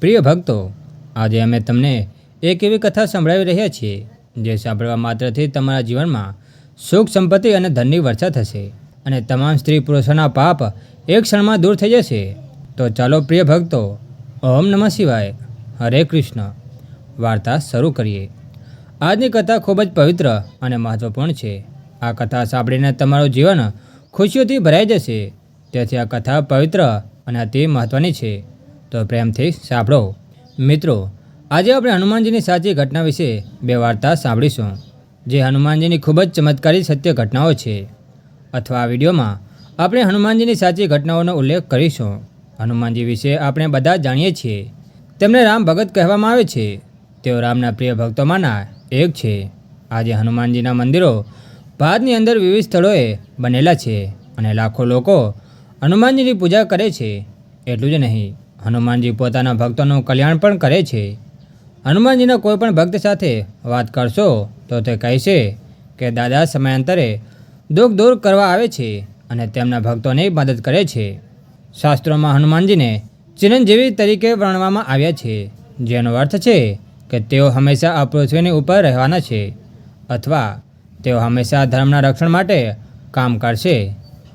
પ્રિય ભક્તો, આજે અમે તમને એક એવી કથા સંભળાવી રહ્યા છીએ, જે સાંભળવા માત્રથી તમારા જીવનમાં સુખ, સંપત્તિ અને ધનની વર્ષા થશે અને તમામ સ્ત્રી પુરુષોના પાપ એક ક્ષણમાં દૂર થઈ જશે. તો ચાલો પ્રિય ભક્તો, ઓમ નમઃ શિવાય, હરે કૃષ્ણ. વાર્તા શરૂ કરીએ. આજની કથા ખૂબ જ પવિત્ર અને મહત્વપૂર્ણ છે. આ કથા સાંભળીને તમારું જીવન ખુશીઓથી ભરાઈ જશે. તેથી આ કથા પવિત્ર અને અતિ મહત્ત્વની છે. તો પ્રેમથી સાંભળો. મિત્રો, આજે આપણે હનુમાનજીની સાચી ઘટના વિશે બે વાર્તા સાંભળીશું, જે હનુમાનજીની ખૂબ જ ચમત્કારી સત્ય ઘટનાઓ છે. અથવા આ વિડીયોમાં આપણે હનુમાનજીની સાચી ઘટનાઓનો ઉલ્લેખ કરીશું. હનુમાનજી વિશે આપણે બધા જાણીએ છીએ. તેમને રામ ભગત કહેવામાં આવે છે. તેઓ રામના પ્રિય ભક્તોમાંના એક છે. આજે હનુમાનજીના મંદિરો ભારતની અંદર વિવિધ સ્થળોએ બનેલા છે અને લાખો લોકો હનુમાનજીની પૂજા કરે છે. એટલું જ નહીં હનુમાનજી પોતાના ભક્તોનું કલ્યાણ પણ કરે છે. હનુમાનજીના કોઈ પણ ભક્ત સાથે વાત કરશો, તો તે કહેશે કે, દાદા, સમયાંતરે દુઃખ દૂર કરવા આવે છે અને તેમના ભક્તોને મદદ કરે છે. શાસ્ત્રોમાં હનુમાનજીને ચિરંજીવી તરીકે વર્ણવામાં આવ્યા છે, જેનો અર્થ છે કે તેઓ હંમેશા આ પૃથ્વીની ઉપર રહેવાના છે, અથવા તેઓ હંમેશા ધર્મના રક્ષણ માટે કામ કરશે.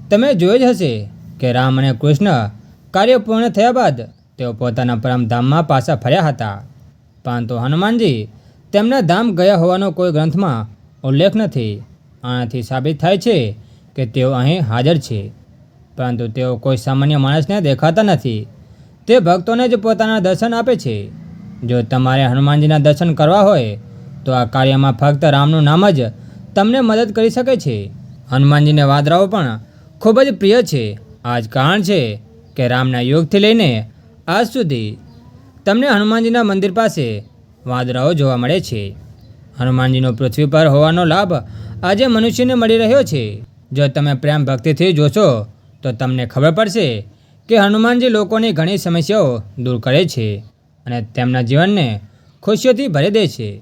તમે જોયું જ હશે કે રામ અને કૃષ્ણ કાર્ય પૂર્ણ થયા બાદ તેઓ પોતાના પરમધામમાં પાછા ફર્યા હતા. પરંતુ હનુમાનજી તેમના ધામ ગયા હોવાનો કોઈ ગ્રંથમાં ઉલ્લેખ નથી. આનાથી સાબિત થાય છે કે તેઓ અહીં હાજર છે. પરંતુ તેઓ કોઈ સામાન્ય માણસને દેખાતા નથી. તે ભક્તોને જ પોતાના દર્શન આપે છે. જો તમારે હનુમાનજીના દર્શન કરવા હોય, તો આ કાર્યમાં ફક્ત રામનું નામ જ તમને મદદ કરી શકે છે. હનુમાનજીને વાદરાઓ પણ ખૂબ જ પ્રિય છે. આ જ કારણ છે કે રામના યુગથી લઈને આજ સુધી તમને હનુમાનજીના મંદિર પાસે વાદરાઓ જોવા મળે છે. હનુમાનજીનો પૃથ્વી પર હોવાનો લાભ આજે મનુષ્યને મળી રહ્યો છે. જો તમે પ્રેમ ભક્તિથી જોશો, તો તમને ખબર પડશે કે હનુમાનજી લોકોની ઘણી સમસ્યાઓ દૂર કરે છે અને તેમના જીવનને ખુશીઓથી ભરી દે છે.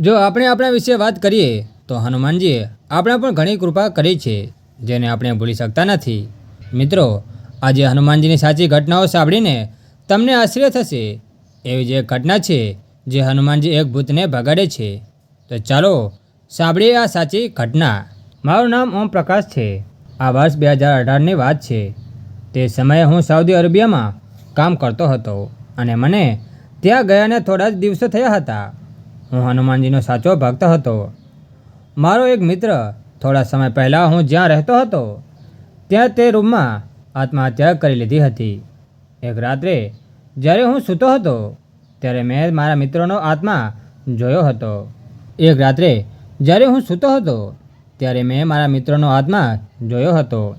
જો આપણે આપણા વિશે વાત કરીએ, તો હનુમાનજીએ આપણા પણ ઘણી કૃપા કરી છે, જેને આપણે ભૂલી શકતા નથી. મિત્રો, આજે હનુમાનજીની સાચી ઘટનાઓ સાંભળીને તમને આશ્ચર્ય થશે. એવી જે ઘટના છે, જે હનુમાનજી એક ભૂતને ભગાડે છે. તો ચાલો, સાંભળીએ આ સાચી ઘટના. મારું નામ ઓમ પ્રકાશ છે. આ વર્ષ બે હજાર અઢારની વાત છે. તે સમયે હું સાઉદી અરેબિયામાં કામ કરતો હતો અને મને ત્યાં ગયાને થોડા જ દિવસો થયા હતા. હું હનુમાનજીનો સાચો ભક્ત હતો. મારો એક મિત્ર થોડા સમય પહેલાં હું જ્યાં રહેતો હતો, ત્યાં તે રૂમમાં આત્મહત્યા કરી લીધી હતી. એક રાત્રે જ્યારે હું સૂતો હતો, ત્યારે મેં મારા મિત્રનો આત્મા જોયો હતો. એક રાત્રે જ્યારે હું સૂતો હતો, ત્યારે મેં મારા મિત્રનો આત્મા જોયો હતો.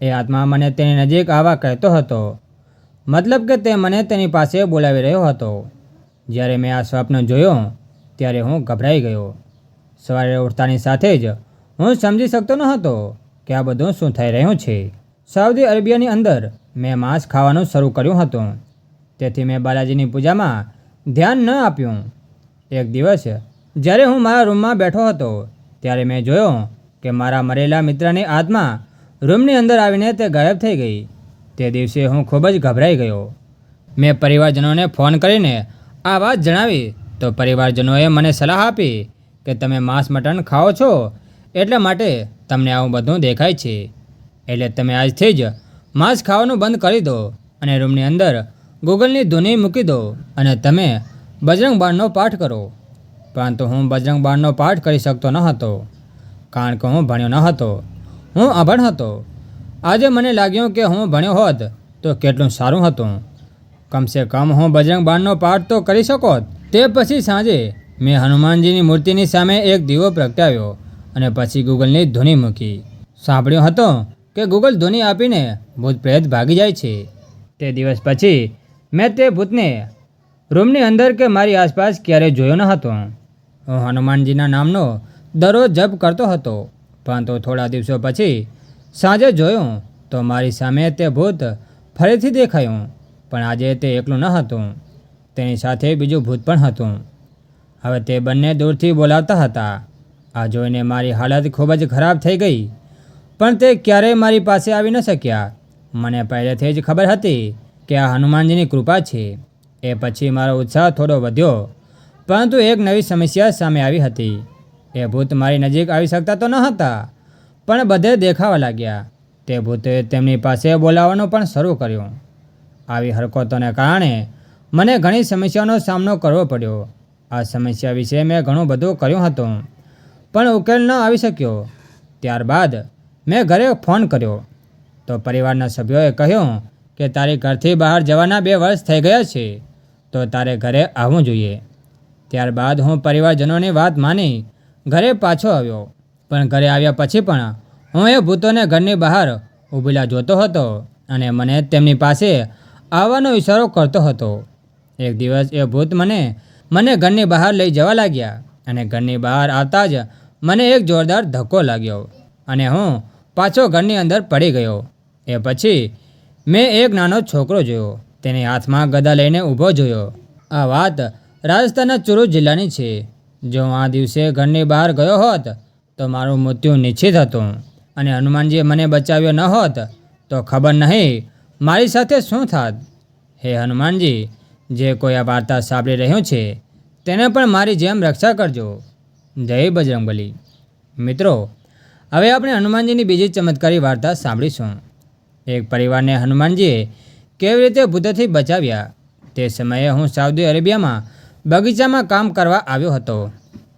એ આત્મા મને તેની નજીક આવવા કહેતો હતો. મતલબ કે તે મને તેની પાસે બોલાવી રહ્યો હતો. જ્યારે મેં આ સ્વપ્ન જોયો, ત્યારે હું ગભરાઈ ગયો. સવારે ઉઠતાની સાથે જ હું સમજી શકતો ન હતો કે આ બધું શું થઈ રહ્યું છે. સાઉદી અરેબિયાની અંદર મેં માંસ ખાવાનું શરૂ કર્યું હતું. તેથી મેં બાલાજીની પૂજામાં ધ્યાન ન આપ્યું. એક દિવસ, જ્યારે હું મારા રૂમમાં બેઠો હતો, ત્યારે મેં જોયો કે મારા મરેલા મિત્રની આત્મા રૂમની અંદર આવીને તે ગાયબ થઈ ગઈ. તે દિવસે હું ખૂબ જ ગભરાઈ ગયો. મેં પરિવારજનોને ફોન કરીને આ વાત જણાવી. તો પરિવારજનોએ મને સલાહ આપી કે તમે માંસ મટન ખાઓ છો, એટલા માટે તમને આવું બધું દેખાય છે. એટલે તમે આજથી જ માંસ ખાવાનું બંધ કરી દો અને રૂમની અંદર ગૂગલની ધૂની મૂકી દો અને તમે બજરંગ બાણનો પાઠ કરો. પરંતુ હું બજરંગ બાણનો પાઠ કરી શકતો ન હતો, કારણ કે હું ભણ્યો ન હતો. હું અભણ હતો. આજે મને લાગ્યું કે હું ભણ્યો હોત તો કેટલું સારું હતું. કમસે કમ હું બજરંગ બાણનો પાઠ તો કરી શકોત તે પછી સાંજે મેં હનુમાનજીની મૂર્તિની સામે એક દીવો પ્રગટાવ્યો અને પછી ગૂગલની ધૂની મૂકી. સાંભળ્યો હતો? કે ગૂગલ ધોની આપીને ભૂત પ્રેત ભાગી જાય છે. તે દિવસ પછી મેં તે ભૂતને રૂમની અંદર કે મારી આસપાસ ક્યારેય જોયો ન હતો. હું હનુમાનજીના નામનો દરરોજ જપ કરતો હતો પરંતુ થોડા દિવસો પછી સાંજે જોયું તો મારી સામે તે ભૂત ફરીથી દેખાયું, પણ આજે તે એકલું ન હતું. તેની સાથે બીજું ભૂત પણ હતું. હવે તે બંને દૂરથી બોલાવતા હતા. આ જોઈને મારી હાલત ખૂબ જ ખરાબ થઈ ગઈ. પણ તે ક્યારેય મારી પાસે આવી ન શક્યા. મને પહેલેથી જ ખબર હતી કે આ હનુમાનજીની કૃપા છે. એ પછી મારો ઉત્સાહ થોડો વધ્યો, પરંતુ એક નવી સમસ્યા સામે આવી હતી. એ ભૂત મારી નજીક આવી શકતા તો ન હતા, પણ બધે દેખાવા લાગ્યા. તે ભૂતે તેમની પાસે બોલાવવાનું પણ શરૂ કર્યું. આવી હરકતોને કારણે મને ઘણી સમસ્યાઓનો સામનો કરવો પડ્યો. આ સમસ્યા વિશે મેં ઘણું બધું કર્યું હતું, પણ ઉકેલ ન આવી શક્યો. ત્યારબાદ મેં ઘરે ફોન કર્યો. તો પરિવારના સભ્યોએ કહ્યું કે તારી ઘરથી બહાર જવાના બે વર્ષ થઈ ગયા છે, તો તારે ઘરે આવવું જોઈએ. ત્યારબાદ હું પરિવારજનોની વાત માની ઘરે પાછો આવ્યો. પણ ઘરે આવ્યા પછી પણ હું એ ભૂતોને ઘરની બહાર ઊભેલા જોતો હતો અને મને તેમની પાસે આવવાનો ઇશારો કરતો હતો. એક દિવસ એ ભૂત મને મને ઘરની બહાર લઈ જવા લાગ્યા અને ઘરની બહાર આવતા જ મને એક જોરદાર ધક્કો લાગ્યો. અને હું પાછો ઘરની અંદર પડી ગયો. એ પછી મેં એક નાનો છોકરો જોયો. તેની હાથમાં ગદા લઈને ઊભો જોયો. આ વાત રાજસ્થાનના ચુરુ જિલ્લાની છે. જો હું આ દિવસે ઘરની બહાર ગયો હોત, તો મારું મૃત્યુ નિશ્ચિત હતું. અને હનુમાનજીએ મને બચાવ્યો ન હોત, તો ખબર નહીં મારી સાથે શું થાત. હે હનુમાનજી, જે કોઈ આ વાર્તા સાંભળી રહ્યું છે, તેને પણ મારી જેમ રક્ષા કરજો. જય બજરંગબલી. મિત્રો હવે આપણે હનુમાનજીની બીજી ચમત્કારી વાર્તા સાંભળીશું. એક પરિવારને હનુમાનજીએ કેવી રીતે ભૂતથી બચાવ્યા તે સમયે હું સાઉદી અરેબિયામાં બગીચામાં કામ કરવા આવ્યો હતો.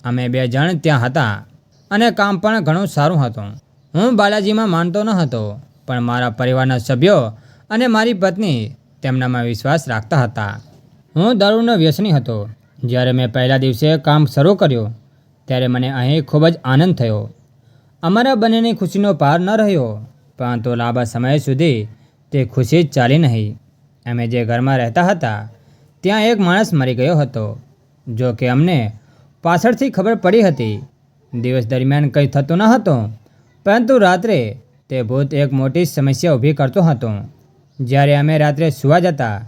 અમે બે જણ ત્યાં હતા અને કામ પણ ઘણું સારું હતું. હું બાલાજીમાં માનતો ન હતો, પણ મારા પરિવારના સભ્યો અને મારી પત્ની તેમનામાં વિશ્વાસ રાખતા હતા. હું દારૂનો વ્યસની હતો. જ્યારે મેં પહેલા દિવસે કામ શરૂ કર્યું, ત્યારે મને અહીં ખૂબ જ આનંદ થયો. અમારા બંનેની ખુશીનો પાર ન રહ્યો, પરંતુ લાંબા સમય સુધી તે ખુશી જ ચાલી નહીં. અમે જે ઘરમાં રહેતા હતા, ત્યાં એક માણસ મરી ગયો હતો, જો કે અમને પાછળથી ખબર પડી હતી. દિવસ દરમિયાન કંઈ થતું ન હતું, પરંતુ રાત્રે તે ભૂત એક મોટી સમસ્યા ઊભી કરતો હતો. જ્યારે અમે રાત્રે સૂવા જતા,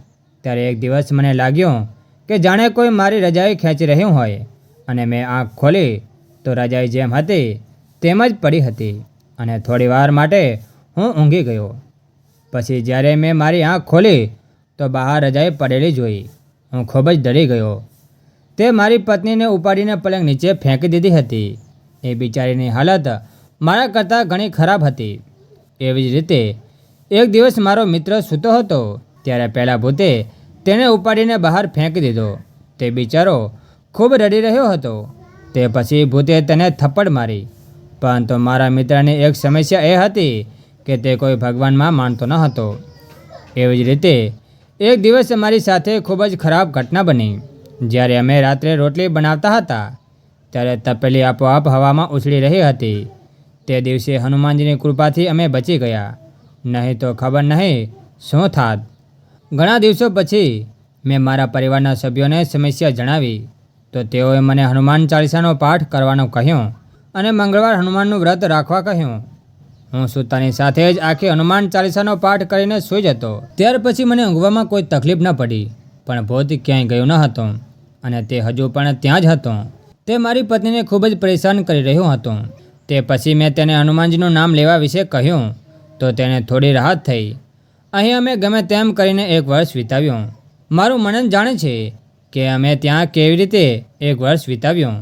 ત્યારે એક દિવસ મને લાગ્યું કે જાણે કોઈ મારી રજાઈ ખેંચી રહ્યું હોય, અને મેં આંખ ખોલી તો રજાઈ જેમ હતી તેમ જ પડી હતી અને થોડી વાર માટે હું ઊંઘી ગયો. પછી જ્યારે મેં મારી આંખ ખોલી તો બહાર રજાઈ પડેલી જોઈ. હું ખૂબ જ ડરી ગયો. તે મારી પત્નીને ઉપાડીને પલંગ નીચે ફેંકી દીધી હતી. એ બિચારીની હાલત મારા કરતાં ઘણી ખરાબ હતી. એવી જ રીતે એક દિવસ મારો મિત્ર સૂતો હતો ત્યારે પહેલાં ભૂતે તેને ઉપાડીને બહાર ફેંકી દીધો. તે બિચારો ખૂબ રડી રહ્યો હતો. તે પછી ભૂતે તેને થપ્પડ મારી. પરંતુ મારા મિત્રની એક સમસ્યા એ હતી કે તે કોઈ ભગવાનમાં માનતો ન હતો. એવી જ રીતે, એક દિવસ અમારી સાથે ખૂબ જ ખરાબ ઘટના બની. જ્યારે અમે રાત્રે રોટલી બનાવતા હતા, ત્યારે તપેલી આપોઆપ હવામાં ઉછળી રહી હતી. તે દિવસે હનુમાનજીની કૃપાથી અમે બચી ગયા. નહીં તો ખબર નહીં શું થાત. ઘણા દિવસો પછી મેં મારા પરિવારના સભ્યોને સમસ્યા જણાવી. તો તેઓએ મને હનુમાન ચાલીસાનો પાઠ કરવાનું કહ્યું. અને મંગળવાર હનુમાનનું વ્રત રાખવા કહ્યું. હું સૂતાની સાથે જ આખી હનુમાન ચાલીસાનો પાઠ કરીને સૂઈ જતો. ત્યાર પછી મને ઊંઘવામાં કોઈ તકલીફ ન પડી, પણ ભૂત ક્યાંય ગયું ન હતું, અને તે હજુ પણ ત્યાં જ હતો. તે મારી પત્નીને ખૂબ જ પરેશાન કરી રહ્યું હતું. તે પછી મેં તેને હનુમાનજીનું નામ લેવા વિશે કહ્યું, તો તેને થોડી રાહત થઈ. અહીં અમે ગમે તેમ કરીને એક વર્ષ વિતાવ્યું. મારું મનન જાણે છે કે અમે ત્યાં કેવી રીતે એક વર્ષ વિતાવ્યું.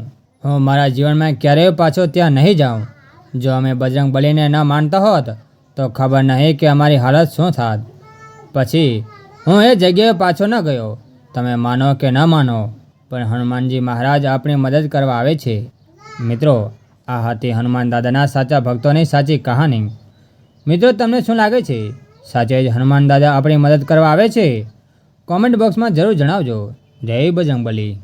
હું મારા જીવનમાં ક્યારેય પાછો ત્યાં નહીં જાઉં. જો અમે બજરંગ બલીને ન માનતા હોત, તો ખબર નહીં કે અમારી હાલત શું થાત. પછી હું એ જગ્યાએ પાછો ન ગયો. તમે માનો કે ન માનો, પણ હનુમાનજી મહારાજ આપણી મદદ કરવા આવે છે. મિત્રો, આ હતી હનુમાન દાદાના સાચા ભક્તોની સાચી કહાની. મિત્રો, તમને શું લાગે છે? સાચે જ હનુમાન દાદા આપણી મદદ કરવા આવે છે? કોમેન્ટ બોક્સમાં જરૂર જણાવજો. જય બજરંગબલી